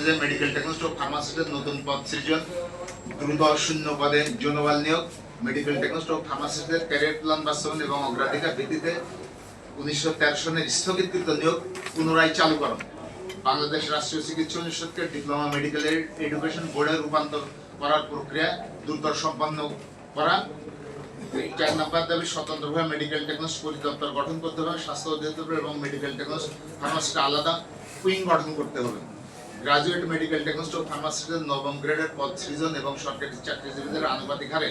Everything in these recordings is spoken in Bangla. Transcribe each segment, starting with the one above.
অনুযায়ী মেডিকেল টেকনোলজি ও ফার্মাসিস্টের নতুন পদ সৃজন। দ্রুত শূন্য পদে জনবল নিয়োগ। মেডিকেল টেকনোলজি ও ফার্মাসিস্টদের ক্যারিয়ার প্ল্যান বাস্তবায়ন এবং অগ্রাধিকার ভিত্তিতে উনিশশো তেরো সনের স্থগিতকৃত নিয়োগ পুনরায় চালু চালুকরণ বাংলাদেশ রাষ্ট্রীয় চিকিৎসা অনুষদকে ডিপ্লোমা মেডিকেল এডুকেশন বোর্ডে রূপান্তর করার প্রক্রিয়া দ্রুত সম্পন্ন করা। চার নম্বর দাবি, স্বতন্ত্রভাবে মেডিকেল টেকনোলজি পরিদপ্তর গঠন করতে হবে। স্বাস্থ্য অধিদপ্তর এবং মেডিকেল টেকনোলজি ফার্মাসিটা আলাদা উইং গঠন করতে হবে। গ্রাজুয়েট মেডিকেল ও ফার্মাসিস্টের নবম গ্রেডের পদ সৃজন এবং সরকারি চাকরিজীবীদের আনুপাতিক হারে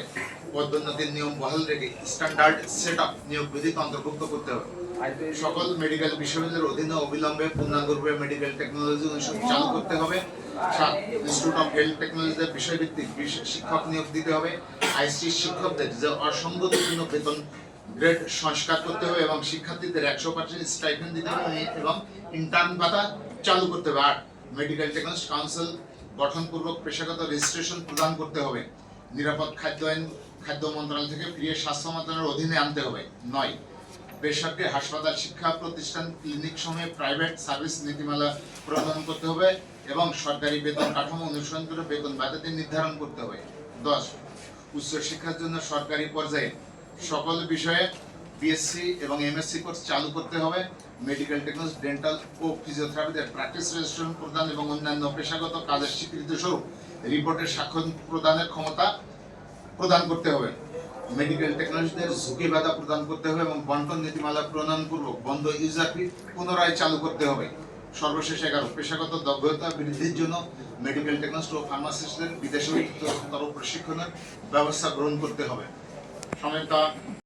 পদোন্নতির নিয়ম বহাল রেখে স্ট্যান্ডার্ড সেট আপ নিয়োগ বিধিতে অন্তর্ভুক্ত করতে হবে। সকল মেডিকেল বিশ্ববিদ্যালয়ের অধীনে অবিলম্বে পূর্ণাঙ্গরূপে মেডিকেল টেকনোলজি অনুষদ চালু করতে হবে। সাত, ইনস্টিটিউট অফ হেলথ টেকনোলজিতে বিষয়ভিত্তিক শিক্ষক নিয়োগ দিতে হবে। আইসি শিক্ষকদের যে অসঙ্গতিপূর্ণ বেতন গ্রেড সংস্কার করতে হবে এবং শিক্ষার্থীদের একশো পার্সেন্ট স্টাইপেন্ড দিতে হবে এবং ইন্টার্ন ভাতা চালু করতে হবে। আট মেডিকেল টেকনোলজি কাউন্সিল গঠনপূর্বক পেশাগত রেজিস্ট্রেশন প্রদান করতে হবে। নিরাপদ খাদ্য আইন, খাদ্য মন্ত্রণালয় থেকে ফিরিয়ে স্বাস্থ্য মন্ত্রণালয়ের অধীনে আনতে হবে। নয়, বেসরকারি হাসপাতাল শিক্ষা প্রতিষ্ঠান ক্লিনিক সময়ে প্রাইভেট সার্ভিস নীতিমালা প্রণয়ন করতে হবে এবং সরকারি বেতন কাঠামো অনুসরণ করে বেতন বাধ্যতা নির্ধারণ করতে হবে। দশ উচ্চ শিক্ষার জন্য সরকারি পর্যায়ে সকল বিষয়ে বিএসসি এবং এমএসসি কোর্স চালু করতে হবে। মেডিকেল টেকনোলজি ডেন্টাল ও ফিজিওথেরাপিতে প্র্যাকটিস রেজিস্ট্রেশন প্রদান এবং অন্যান্য পেশাগত কাজের স্বীকৃতি স্বরূপ রিপোর্টের স্বাক্ষর প্রদানের ক্ষমতা প্রদান করতে হবে। মেডিকেল টেকনোলজিদের ঝুঁকি বাধা প্রদান করতে হবে এবং বন্টন নীতিমালা প্রণয়নপূর্বক বন্ধ ইউজার ফি পুনরায় চালু করতে হবে। সর্বশেষ এগারো, পেশাগত দক্ষতা বৃদ্ধির জন্য মেডিকেল টেকনোলজি ও ফার্মাসিস্টদের বিদেশে প্রশিক্ষণের ব্যবস্থা গ্রহণ করতে হবে। সমেত